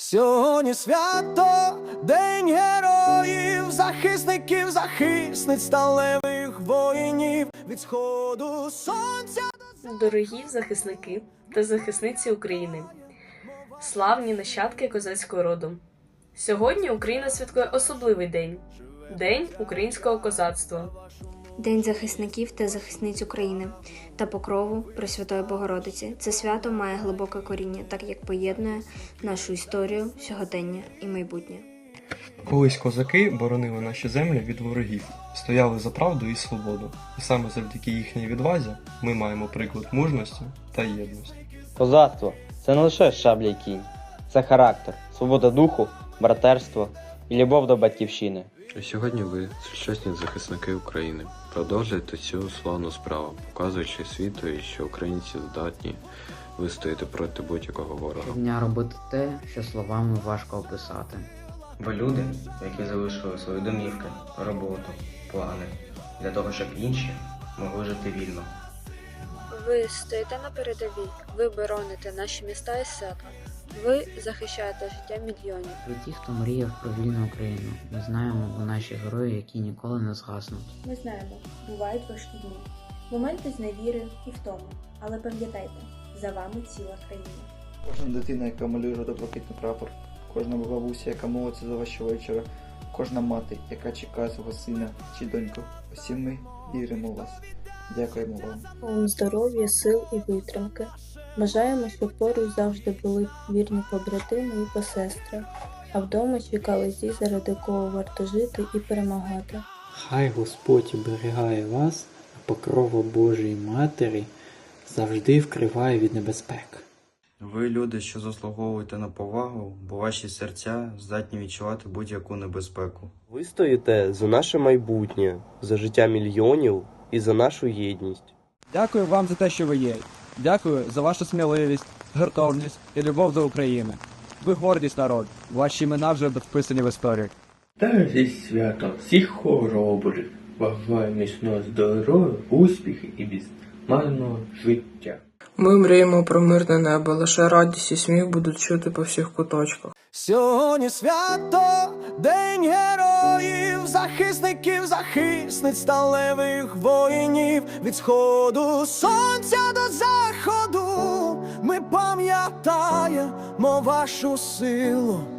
Сьогодні свято, День героїв, захисників, захисниць сталевих воїнів від сходу сонця. Дорогі захисники та захисниці України, славні нащадки козацького роду. Сьогодні Україна святкує особливий день День українського козацтва. День захисників та захисниць України та покрову Пресвятої Богородиці. Це свято має глибоке коріння, так як поєднує нашу історію, сьогодення і майбутнє. Колись козаки боронили наші землі від ворогів, стояли за правду і свободу. І саме завдяки їхній відвазі ми маємо приклад мужності та єдності. Козацтво це не лише шабля й кінь, це характер, свобода духу, братерство і любов до батьківщини. Сьогодні ви, сучасні захисники України, продовжуєте цю славну справу, показуючи світу, що українці здатні вистояти проти будь-якого ворога. Щодня робити те, що словами важко описати. Ви люди, які залишили свої домівки, роботу, плани для того, щоб інші могли жити вільно. Ви стоїте на передовій, ви бороните наші міста і села. Ви захищаєте життя мільйонів. Ви ті, хто мріяв про вільну Україну. Ми знаємо, ви наші герої, які ніколи не згаснуть. Ми знаємо, бувають важкі дні, моменти зневіри і втоми. Але пам'ятайте, за вами ціла країна. Кожна дитина, яка малює жовто-блакитний прапор, кожна бабуся, яка молиться за вас щовечора, кожна мати, яка чекає свого сина чи доньку. Усі ми віримо в вас. Дякуємо вам. Вам здоров'я, сил і витримки. Бажаємо, щоб поруч завжди були вірні побратими і посестри, а вдома чекали ті, заради кого варто жити і перемагати. Хай Господь оберігає вас, а покрова Божої Матері завжди вкриває від небезпек. Ви люди, що заслуговуєте на повагу, бо ваші серця здатні відчувати будь-яку небезпеку. Ви стоїте за наше майбутнє, за життя мільйонів і за нашу єдність. Дякую вам за те, що ви є. Дякую за вашу сміливість, гуртовність і любов до України. Ви гордість народ. Ваші імена вже вписані в історію. Та зі святом всіх хоробрих, бажаю міцного здоров'я, успіхів і безмарного життя. Ми мріємо про мирне небо, лише радість і сміх будуть чути по всіх куточках. Сьогодні свято, День героїв, захисників, захисниць сталевих воїнів від сходу сонця до заходу. Ми пам'ятаємо вашу силу.